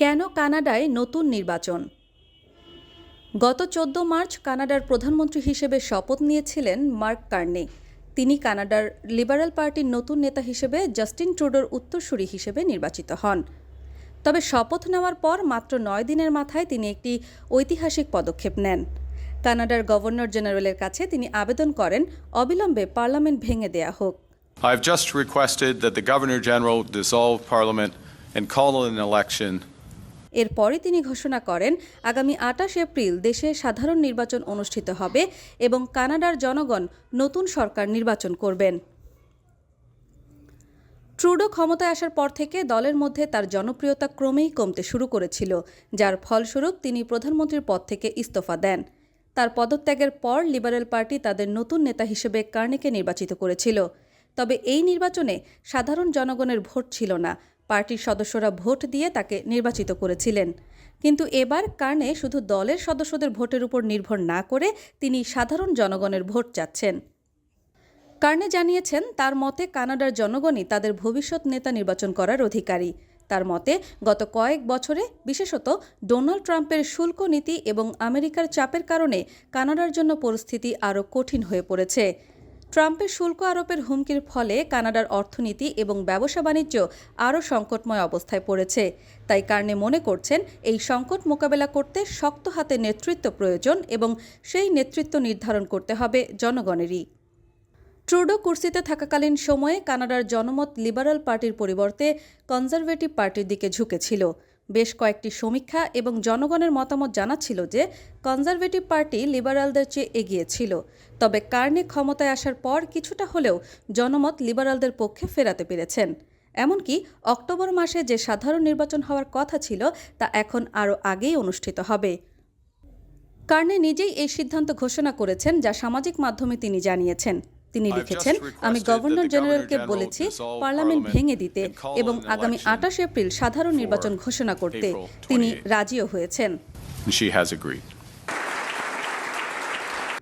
কেন কানাডায় নতুন নির্বাচন? গত চোদ্দ মার্চ কানাডার প্রধানমন্ত্রী হিসেবে শপথ নিয়েছিলেন মার্ক কার্নে। তিনি কানাডার লিবারেল পার্টির নতুন নেতা হিসেবে জাস্টিন ট্রুডোর উত্তরসূরি হিসেবে নির্বাচিত হন। তবে শপথ নেওয়ার পর মাত্র নয় দিনের মাথায় তিনি একটি ঐতিহাসিক পদক্ষেপ নেন। কানাডার গভর্নর জেনারেলের কাছে তিনি আবেদন করেন, অবিলম্বে পার্লামেন্ট ভেঙে দেয়া হোক। I have just requested that the Governor General dissolve Parliament and call an election এরপরই তিনি ঘোষণা করেন, আগামী আটাশ এপ্রিল দেশে সাধারণ নির্বাচন অনুষ্ঠিত হবে এবং কানাডার জনগণ নতুন সরকার নির্বাচন করবেন। ট্রুডো ক্ষমতায় আসার পর থেকে দলের মধ্যে তার জনপ্রিয়তা ক্রমেই কমতে শুরু করেছিল, যার ফলস্বরূপ তিনি প্রধানমন্ত্রীর পদ থেকে ইস্তফা দেন। তার পদত্যাগের পর লিবারেল পার্টি তাদের নতুন নেতা হিসেবে কার্নেকে নির্বাচিত করেছিল। তবে এই নির্বাচনে সাধারণ জনগণের ভোট ছিল না পার্টির সদস্যরা ভোট দিয়ে তাকে নির্বাচিত করেছিলেন। কিন্তু এবার কার্নে শুধু দলের সদস্যদের ভোটের উপর নির্ভর না করে তিনি সাধারণ জনগণের ভোট চাচ্ছেন। কার্নে জানিয়েছেন, তার মতে কানাডার জনগণই তাদের ভবিষ্যৎ নেতা নির্বাচন করার অধিকারী। তার মতে গত কয়েক বছরে, বিশেষত ডোনাল্ড ট্রাম্পের শুল্ক নীতি এবং আমেরিকার চাপের কারণে কানাডার জন্য পরিস্থিতি আরও কঠিন হয়ে পড়েছে। ট্রাম্পের শুল্ক আরোপের হুমকির ফলে কানাডার অর্থনীতি এবং ব্যবসা বাণিজ্য আরও সংকটময় অবস্থায় পড়েছে। তাই কার্নে মনে করছেন, এই সংকট মোকাবেলা করতে শক্ত হাতে নেতৃত্ব প্রয়োজন এবং সেই নেতৃত্ব নির্ধারণ করতে হবে জনগণেরই। ট্রুডো কুর্সিতে থাকাকালীন সময়ে কানাডার জনমত লিবারাল পার্টির পরিবর্তে কনজারভেটিভ পার্টির দিকে ঝুঁকেছিল। বেশ কয়েকটি সমীক্ষা এবং জনগণের মতামত জানাচ্ছিল যে কনজারভেটিভ পার্টি লিবারালদের চেয়ে এগিয়ে ছিল। তবে কার্নে ক্ষমতায় আসার পর কিছুটা হলেও জনমত লিবারালদের পক্ষে ফেরাতে পেরেছেন। এমনকি অক্টোবর মাসে যে সাধারণ নির্বাচন হওয়ার কথা ছিল, তা এখন আরও আগেই অনুষ্ঠিত হবে। কার্নে নিজেই এই সিদ্ধান্ত ঘোষণা করেছেন, যা সামাজিক মাধ্যমে তিনি জানিয়েছেন। তিনি লিখেছেন আমি গভর্নর জেনারেলকে বলেছি পার্লামেন্ট ভেঙে দিতে এবং আগামী আটাশ এপ্রিল সাধারণ নির্বাচন ঘোষণা করতে তিনি রাজিও হয়েছেন.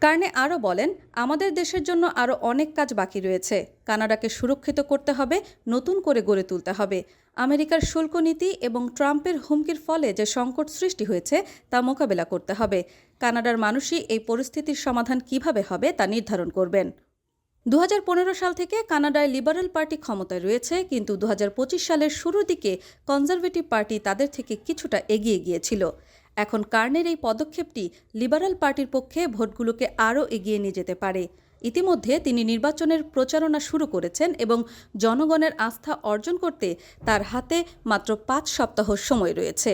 কার্নে আরও বলেন আমাদের দেশের জন্য আরও অনেক কাজ বাকি রয়েছে। কানাডাকে সুরক্ষিত করতে হবে নতুন করে গড়ে তুলতে হবে। আমেরিকার শুল্ক নীতি এবং ট্রাম্পের হুমকির ফলে যে সংকট সৃষ্টি হয়েছে তা মোকাবেলা করতে হবে। কানাডার মানুষই এই পরিস্থিতির সমাধান কীভাবে হবে তা নির্ধারণ করবেন। দু হাজার পনেরো সাল থেকে কানাডায় লিবারেল পার্টি ক্ষমতায় রয়েছে, কিন্তু দু হাজার পঁচিশ সালের শুরুর দিকে কনজারভেটিভ পার্টি তাদের থেকে কিছুটা এগিয়ে গিয়েছিল। এখন কার্নের এই পদক্ষেপটি লিবারেল পার্টির পক্ষে ভোটগুলোকে আরও এগিয়ে নিয়ে যেতে পারে। ইতিমধ্যে তিনি নির্বাচনের প্রচারণা শুরু করেছেন এবং জনগণের আস্থা অর্জন করতে তার হাতে মাত্র পাঁচ সপ্তাহ সময় রয়েছে।